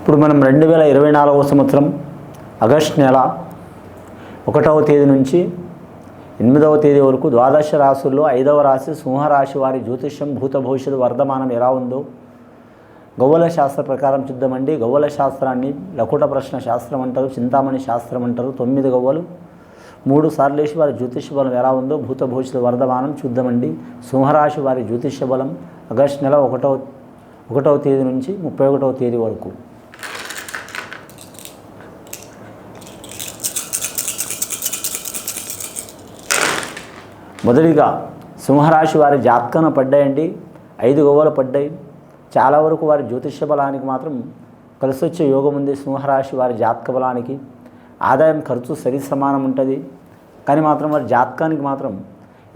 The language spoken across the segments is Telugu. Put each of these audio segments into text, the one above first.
ఇప్పుడు మనం రెండు వేల ఇరవై నాలుగవ సంవత్సరం ఆగస్ట్ నెల ఒకటవ తేదీ నుంచి ఎనిమిదవ తేదీ వరకు ద్వాదశ రాశుల్లో ఐదవ రాశి సింహరాశి వారి జ్యోతిష్యం భూత భవిష్యత్తు వర్ధమానం ఎలా ఉందో గౌవల శాస్త్ర ప్రకారం చూద్దామండి. గవ్వల శాస్త్రాన్ని లకుట ప్రశ్న శాస్త్రం అంటారు చింతామణి శాస్త్రం అంటారు. తొమ్మిది గవ్వలు మూడు సార్లు వేసి వారి జ్యోతిష్య బలం ఎలా ఉందో భూత భవిష్యత్తు వర్ధమానం చూద్దామండి. సింహరాశి వారి జ్యోతిష్య బలం ఆగస్ట్ నెల ఒకటవ ఒకటవ తేదీ నుంచి ముప్పై ఒకటవ తేదీ వరకు. మొదటిగా సింహరాశి వారి జాతకన పడ్డాయండి. ఐదు గవ్వలు పడ్డాయి. చాలా వరకు వారి జ్యోతిష్య బలానికి మాత్రం కలిసి వచ్చే యోగం ఉంది సింహరాశి వారి జాతక బలానికి. ఆదాయం ఖర్చు సరి సమానం ఉంటుంది. కానీ మాత్రం వారి జాతకానికి మాత్రం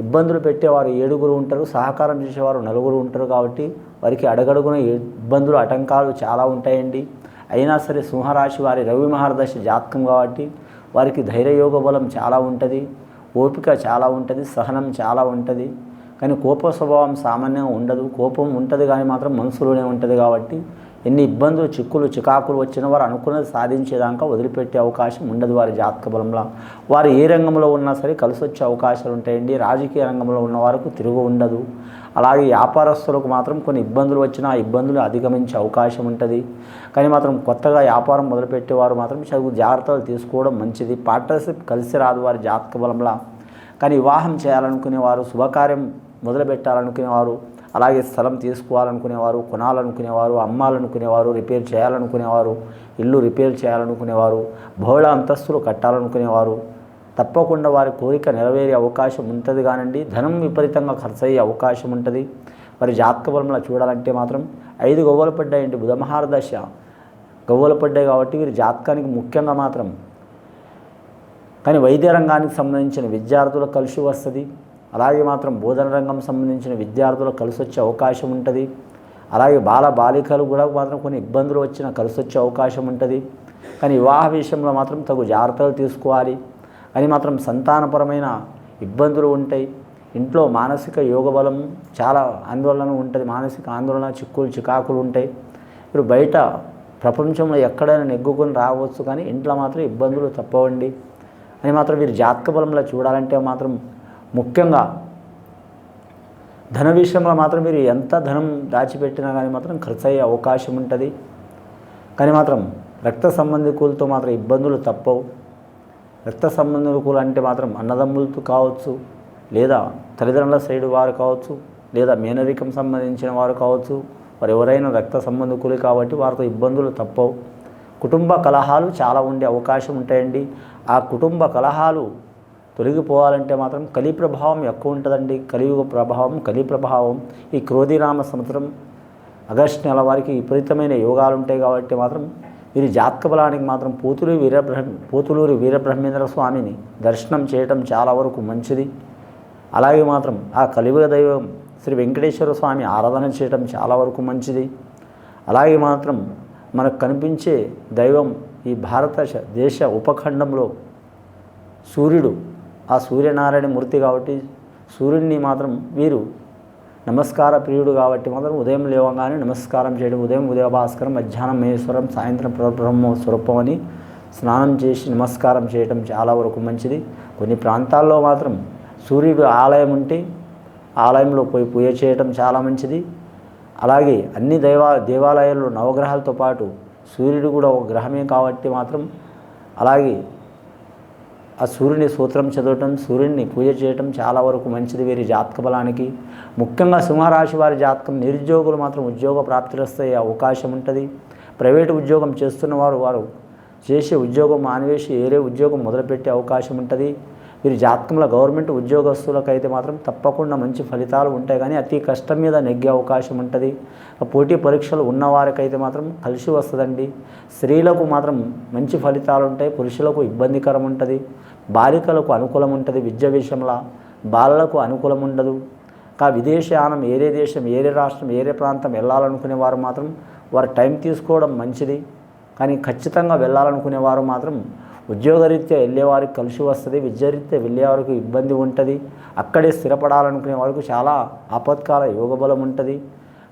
ఇబ్బందులు పెట్టేవారు ఏడుగురు ఉంటారు. సహకారం చేసేవారు నలుగురు ఉంటారు కాబట్టి వారికి అడగడుగున ఇబ్బందులు ఆటంకాలు చాలా ఉంటాయండి. అయినా సరే సింహరాశి వారి రవి మహర్దశ జాతకం కాబట్టి వారికి ధైర్యయోగ బలం చాలా ఉంటుంది. ఓపిక చాలా ఉంటుంది సహనం చాలా ఉంటుంది. కానీ కోప స్వభావం సామాన్యంగా ఉండదు. కోపం ఉంటుంది కానీ మాత్రం మనసులోనే ఉంటుంది కాబట్టి ఎన్ని ఇబ్బందులు చిక్కులు చికాకులు వచ్చిన వారు అనుకున్నది సాధించేదాకా వదిలిపెట్టే అవకాశం ఉండదు వారి జాతక బలంలో. వారు ఏ రంగంలో ఉన్నా సరే కలిసి వచ్చే అవకాశాలు ఉంటాయండి. రాజకీయ రంగంలో ఉన్న వారికి తిరుగు ఉండదు. అలాగే వ్యాపారస్తులకు మాత్రం కొన్ని ఇబ్బందులు వచ్చినా ఆ ఇబ్బందులు అధిగమించే అవకాశం ఉంటుంది. కానీ మాత్రం కొత్తగా వ్యాపారం మొదలుపెట్టేవారు మాత్రం చదువు జాగ్రత్తలు తీసుకోవడం మంచిది. పార్ట్నర్షిప్ కలిసి రాదు వారి జాతక బలంలో. కానీ వివాహం చేయాలనుకునేవారు శుభకార్యం మొదలుపెట్టాలనుకునేవారు అలాగే స్థలం తీసుకోవాలనుకునేవారు కొనాలనుకునేవారు అమ్మాలనుకునేవారు రిపేర్ చేయాలనుకునేవారు ఇల్లు రిపేర్ చేయాలనుకునేవారు బహుళ అంతస్తులు కట్టాలనుకునేవారు. తప్పకుండా వారి కోరిక నెరవేరే అవకాశం ఉంటుంది కానండి. ధనం విపరీతంగా ఖర్చు అయ్యే అవకాశం ఉంటుంది. మరి జాతక బలంలో చూడాలంటే మాత్రం ఐదు గవ్వలు పడ్డాయండి బుధమహారదశ గవ్వలు పడ్డాయి కాబట్టి వీరి జాతకానికి ముఖ్యంగా మాత్రం. కానీ వైద్య రంగానికి సంబంధించిన విద్యార్థులకు కలిసి వస్తుంది. అలాగే మాత్రం బోధన రంగం సంబంధించిన విద్యార్థులకు కలిసి వచ్చే అవకాశం ఉంటుంది. అలాగే బాల బాలికలు కూడా మాత్రం కొన్ని ఇబ్బందులు వచ్చిన కలిసి వచ్చే అవకాశం ఉంటుంది. కానీ వివాహ విషయంలో మాత్రం తగు జాగ్రత్తలు తీసుకోవాలి. అని మాత్రం సంతానపరమైన ఇబ్బందులు ఉంటాయి. ఇంట్లో మానసిక యోగ బలం చాలా ఆందోళన ఉంటుంది. మానసిక ఆందోళన చిక్కులు చికాకులు ఉంటాయి. ఇప్పుడు బయట ప్రపంచంలో ఎక్కడైనా నెగ్గుకొని రావచ్చు కానీ ఇంట్లో మాత్రం ఇబ్బందులు తప్పవండి. అని మాత్రం వీరి జాతక బలంలో చూడాలంటే మాత్రం ముఖ్యంగా ధన విషయంలో మాత్రం మీరు ఎంత ధనం దాచిపెట్టినా కానీ మాత్రం ఖర్చు అయ్యే అవకాశం ఉంటుంది. కానీ మాత్రం రక్త సంబంధికులతో మాత్రం ఇబ్బందులు తప్పవు. రక్త సంబంధికులు అంటే మాత్రం అన్నదమ్ములతో కావచ్చు లేదా తల్లిదండ్రుల సైడ్ వారు కావచ్చు లేదా మేనరికం సంబంధించిన వారు కావచ్చు వారు ఎవరైనా రక్త సంబంధికులు కాబట్టి వారితో ఇబ్బందులు తప్పవు. కుటుంబ కలహాలు చాలా ఉండే అవకాశం ఉంటాయండి. ఆ కుటుంబ కలహాలు తొలగిపోవాలంటే మాత్రం కలి ప్రభావం ఎక్కువ ఉంటుందండి. కలియుగ ప్రభావం కలి ప్రభావం ఈ క్రోధినామ సంవత్సరం ఆగస్టు నెల వారికి విపరీతమైన యోగాలు ఉంటాయి కాబట్టి మాత్రం వీరి జాతక బలానికి మాత్రం పోతులూరి వీరబ్రహ్మ పోతులూరి వీరబ్రహ్మేంద్ర స్వామిని దర్శనం చేయటం చాలా వరకు మంచిది. అలాగే మాత్రం ఆ కలియుగ దైవం శ్రీ వెంకటేశ్వర స్వామి ఆరాధన చేయటం చాలా వరకు మంచిది. అలాగే మాత్రం మనకు కనిపించే దైవం ఈ భారత దేశ ఉపఖండంలో సూర్యుడు. ఆ సూర్యనారాయణ మూర్తి కాబట్టి సూర్యుడిని మాత్రం వీరు నమస్కార ప్రియుడు కాబట్టి మాత్రం ఉదయం లేవగానే నమస్కారం చేయడం ఉదయం ఉదయ భాస్కరం మధ్యాహ్నం మహేశ్వరం సాయంత్రం బ్రహ్మ స్వరూపం అని స్నానం చేసి నమస్కారం చేయడం చాలా వరకు మంచిది. కొన్ని ప్రాంతాల్లో మాత్రం సూర్యుడు ఆలయం ఉంటే ఆలయంలో పోయి పూజ చేయడం చాలా మంచిది. అలాగే అన్ని దైవా దేవాలయాల్లో నవగ్రహాలతో పాటు సూర్యుడు కూడా ఒక గ్రహమే కాబట్టి మాత్రం అలాగే ఆ సూర్యుని సూత్రం చదవటం సూర్యుడిని పూజ చేయటం చాలా వరకు మంచిది. వీరి జాతక బలానికి ముఖ్యంగా సింహరాశి వారి జాతకం నిరుద్యోగులు మాత్రం ఉద్యోగ ప్రాప్తిరస్తయ్యే అవకాశం ఉంటుంది. ప్రైవేటు ఉద్యోగం చేస్తున్న వారు వారు చేసే ఉద్యోగం మానివేసి వేరే ఉద్యోగం మొదలుపెట్టే అవకాశం ఉంటుంది. వీరి జాతకంలో గవర్నమెంట్ ఉద్యోగస్తులకైతే మాత్రం తప్పకుండా మంచి ఫలితాలు ఉంటాయి. కానీ అతి కష్టం మీద నెగ్గే అవకాశం ఉంటుంది. పోటీ పరీక్షలు ఉన్నవారికైతే మాత్రం కలిసి వస్తుందండి. స్త్రీలకు మాత్రం మంచి ఫలితాలు ఉంటాయి. పురుషులకు ఇబ్బందికరం ఉంటుంది. బాలికలకు అనుకూలం ఉంటుంది విద్య విషయంలో. బాలలకు అనుకూలం ఉండదు. కా విదేశయానం ఏరే దేశం ఏరే రాష్ట్రం ఏరే ప్రాంతం వెళ్ళాలనుకునే వారు మాత్రం వారు టైం తీసుకోవడం మంచిది. కానీ ఖచ్చితంగా వెళ్ళాలనుకునేవారు మాత్రం ఉద్యోగరీత్యా వెళ్ళేవారికి కలిసి వస్తుంది విద్యారీత్యా వెళ్ళేవారికి ఇబ్బంది ఉంటుంది. అక్కడే స్థిరపడాలనుకునే వారికి చాలా ఆపత్కాల యోగబలం ఉంటుంది.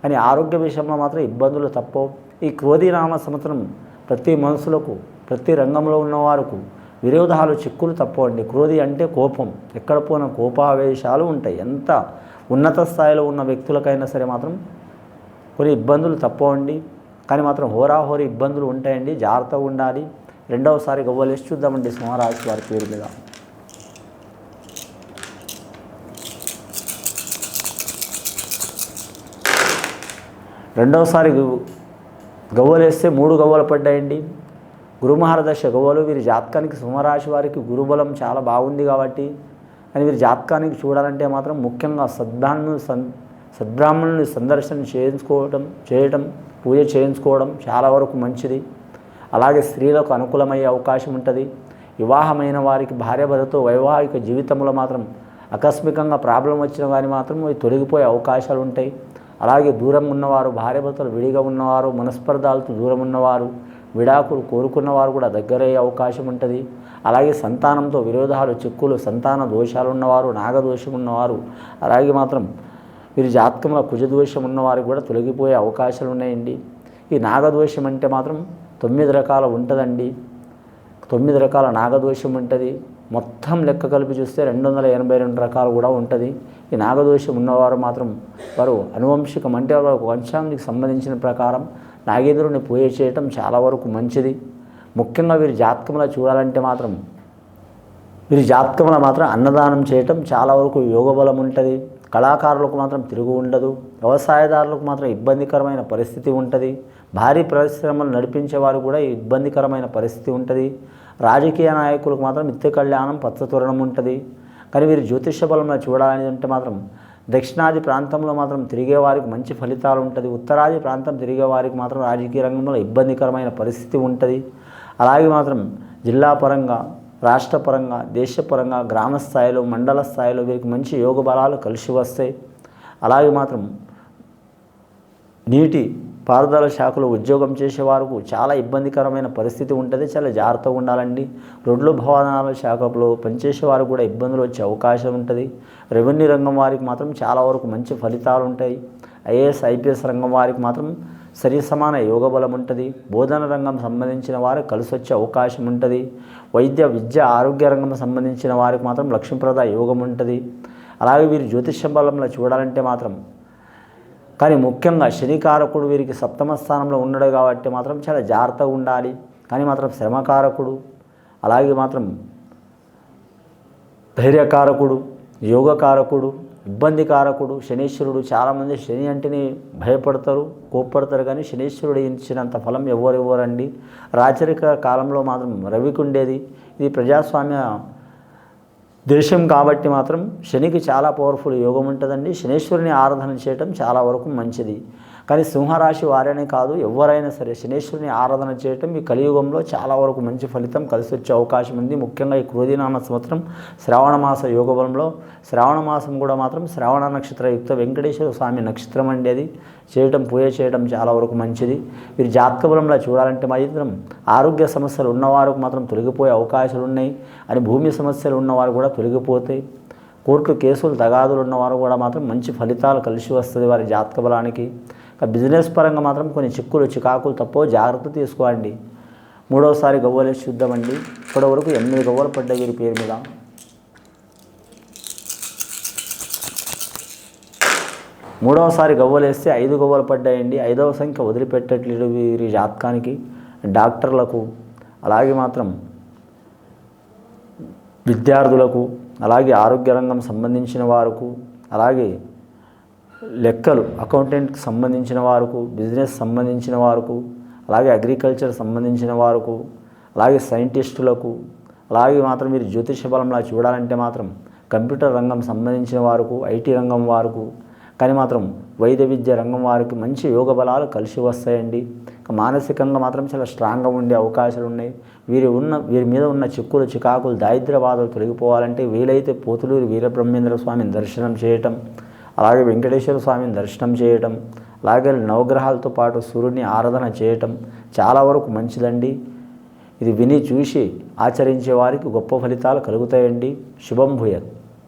కానీ ఆరోగ్య విషయంలో మాత్రం ఇబ్బందులు తప్పవు. ఈ క్రోధినామ సంవత్సరం ప్రతి మనసులకు ప్రతి రంగంలో ఉన్నవారికి విరోధాలు చిక్కులు తప్పవండి. క్రోధి అంటే కోపం. ఎక్కడ పోయిన కోపావేశాలు ఉంటాయి. ఎంత ఉన్నత స్థాయిలో ఉన్న వ్యక్తులకైనా సరే మాత్రం కొన్ని ఇబ్బందులు తప్పవండి. కానీ మాత్రం హోరాహోరీ ఇబ్బందులు ఉంటాయండి. జాగ్రత్తగా ఉండాలి. రెండవసారి గవ్వలేసి చూద్దామండి సింహరాశి వారి పేరు మీద. రెండవసారి గవ్వలేస్తే మూడు గవ్వలు పడ్డాయండి. గురుమహారదశ గవ్వలు వీరి జాతకానికి సింహరాశి వారికి గురుబలం చాలా బాగుంది కాబట్టి అని వీరి జాతకానికి చూడాలంటే మాత్రం ముఖ్యంగా సద్బ్రాహ్మణులు సన్ సద్బ్రాహ్మణుని సందర్శన చేయించుకోవడం చేయటం పూజ చేయించుకోవడం చాలా వరకు మంచిది. అలాగే స్త్రీలకు అనుకూలమయ్యే అవకాశం ఉంటుంది. వివాహమైన వారికి భార్యాభర్తతో వైవాహిక జీవితంలో మాత్రం ఆకస్మికంగా ప్రాబ్లం వచ్చిన వారి మాత్రం అవి తొలగిపోయే అవకాశాలు ఉంటాయి. అలాగే దూరం ఉన్నవారు భార్యాభర్తలు విడిగా ఉన్నవారు మనస్పర్ధాలతో దూరం ఉన్నవారు విడాకులు కోరుకున్నవారు కూడా దగ్గరయ్యే అవకాశం ఉంటుంది. అలాగే సంతానంతో విరోధాలు చిక్కులు సంతాన దోషాలు ఉన్నవారు నాగదోషం ఉన్నవారు అలాగే మాత్రం వీరి జాతకంలో కుజదోషం ఉన్నవారికి కూడా తొలగిపోయే అవకాశాలు ఉన్నాయండి. ఈ నాగదోషం అంటే మాత్రం తొమ్మిది రకాల ఉంటుందండి. తొమ్మిది రకాల నాగదోషం ఉంటుంది. మొత్తం లెక్క కలిపి చూస్తే రెండు వందల ఎనభై రెండు రకాలు కూడా ఉంటుంది. ఈ నాగదోషం ఉన్నవారు మాత్రం వారు అనువంశికం అంటే వారు ఒక వంశానికి సంబంధించిన ప్రకారం నాగేంద్రుని పూజ చేయటం చాలా వరకు మంచిది. ముఖ్యంగా వీరి జాతకంలో చూడాలంటే మాత్రం వీరి జాతకంలో మాత్రం అన్నదానం చేయటం చాలా వరకు యోగబలం ఉంటుంది. కళాకారులకు మాత్రం తిరుగు ఉండదు. వ్యవసాయదారులకు మాత్రం ఇబ్బందికరమైన పరిస్థితి ఉంటుంది. భారీ పరిశ్రమలు నడిపించే వారు కూడా ఇబ్బందికరమైన పరిస్థితి ఉంటుంది. రాజకీయ నాయకులకు మాత్రం నిత్య కళ్యాణం పచ్చతోరణం ఉంటుంది. కానీ వీరు జ్యోతిష బలంలో చూడాలని అంటే మాత్రం దక్షిణాది ప్రాంతంలో మాత్రం తిరిగే వారికి మంచి ఫలితాలు ఉంటుంది. ఉత్తరాది ప్రాంతం తిరిగే వారికి మాత్రం రాజకీయ రంగంలో ఇబ్బందికరమైన పరిస్థితి ఉంటుంది. అలాగే మాత్రం జిల్లా పరంగా రాష్ట్రపరంగా దేశపరంగా గ్రామ స్థాయిలో మండల స్థాయిలో వీరికి మంచి యోగ బలాలు కలిసి వస్తాయి. అలాగే మాత్రం నీటి పారుదల శాఖలో ఉద్యోగం చేసే వారికి చాలా ఇబ్బందికరమైన పరిస్థితి ఉంటుంది. చాలా జాగ్రత్తగా ఉండాలండి. రోడ్లు భవనాల శాఖలో పనిచేసే వారికి కూడా ఇబ్బందులు వచ్చే అవకాశం ఉంటుంది. రెవెన్యూ రంగం వారికి మాత్రం చాలా వరకు మంచి ఫలితాలు ఉంటాయి. ఐఏఎస్ ఐపీఎస్ రంగం వారికి మాత్రం సరి సమాన యోగ బలం ఉంటుంది బోధన రంగం సంబంధించిన వారు కలిసి వచ్చే అవకాశం ఉంటుంది వైద్య విద్య ఆరోగ్య రంగం సంబంధించిన వారికి మాత్రం లక్ష్మీప్రద యోగం ఉంటుంది అలాగే వీరు జ్యోతిష్య బలంలో చూడాలంటే మాత్రం కానీ ముఖ్యంగా శనికారకుడు వీరికి సప్తమ స్థానంలో ఉన్నాడు కాబట్టి మాత్రం చాలా జాగ్రత్తగా ఉండాలి. కానీ మాత్రం శ్రమకారకుడు అలాగే మాత్రం ధైర్యకారకుడు యోగకారకుడు ఇబ్బందికారకుడు శనీశ్వరుడు చాలామంది శని అంటేనే భయపడతారు కోప్పడతారు కానీ శనీశ్వరుడు ఇచ్చినంత ఫలం ఎవరు ఇవ్వరండి రాచరిక కాలంలో మాత్రం రవికి ఉండేది ఇది ప్రజాస్వామ్య దేశం కాబట్టి మాత్రం శనికి చాలా పవర్ఫుల్ యోగం ఉంటుందండి. శనీశ్వరుని ఆరాధన చేయటం చాలా వరకు మంచిది. కానీ సింహరాశి వారనే కాదు ఎవరైనా సరే శనేశ్వరుని ఆరాధన చేయటం ఈ కలియుగంలో చాలా వరకు మంచి ఫలితం కలిసి వచ్చే అవకాశం ఉంది. ముఖ్యంగా ఈ క్రోధినామ సంవత్సరం శ్రావణ మాస యోగ బలంలో శ్రావణ మాసం కూడా మాత్రం శ్రావణ నక్షత్ర యుక్త వెంకటేశ్వర స్వామి నక్షత్రం అండి అది. చేయటం పూజ చేయడం చాలా వరకు మంచిది. వీరి జాతక బలంలో చూడాలంటే మాత్రం ఆరోగ్య సమస్యలు ఉన్నవారికి మాత్రం తొలగిపోయే అవకాశాలు ఉన్నాయి. అని భూమి సమస్యలు ఉన్నవారు కూడా తొలగిపోతాయి. కోర్టు కేసులు తగాదులు ఉన్నవారు కూడా మాత్రం మంచి ఫలితాలు కలిసి వస్తుంది వారి జాతక బలానికి. బిజినెస్ పరంగా మాత్రం కొన్ని చిక్కులు చికాకులు తప్పో జాగ్రత్త తీసుకోండి మూడవసారి గవ్వలేసి చూద్దామండి. ఇప్పటి వరకు ఎనిమిది గవ్వలు పడ్డాయి వీరి పేరు మీద. మూడవసారి గవ్వలేస్తే ఐదు గవ్వలు పడ్డాయండి. ఐదవ సంఖ్య వదిలిపెట్టట్లేదు వీరి జాతకానికి డాక్టర్లకు అలాగే మాత్రం విద్యార్థులకు అలాగే ఆరోగ్య రంగం సంబంధించిన వారికి అలాగే లెక్కలు అకౌంటెంట్కి సంబంధించిన వారికి బిజినెస్ సంబంధించిన వారికి అలాగే అగ్రికల్చర్ సంబంధించిన వారికి అలాగే సైంటిస్టులకు అలాగే మాత్రం మీరు జ్యోతిష బలంలా చూడాలంటే మాత్రం కంప్యూటర్ రంగం సంబంధించిన వారికి ఐటీ రంగం వారికి కానీ మాత్రం వైద్య విద్య రంగం వారికి మంచి యోగ బలాలు కలిసి వస్తాయండి. మానసికంగా మాత్రం చాలా స్ట్రాంగ్గా ఉండే అవకాశాలు ఉన్నాయి. వీరి ఉన్న వీరి మీద ఉన్న చిక్కులు చికాకులు దారిద్ర బాధలు తొలగిపోవాలంటే వీలైతే పోతులూరు వీరబ్రహ్మేంద్ర స్వామిని దర్శనం చేయటం అలాగే వెంకటేశ్వర స్వామిని దర్శనం చేయటం అలాగే నవగ్రహాలతో పాటు సూర్యుని ఆరాధన చేయటం చాలా వరకు మంచిదండి. ఇది విని చూసి ఆచరించే వారికి గొప్ప ఫలితాలు కలుగుతాయండి. శుభం భూయత్.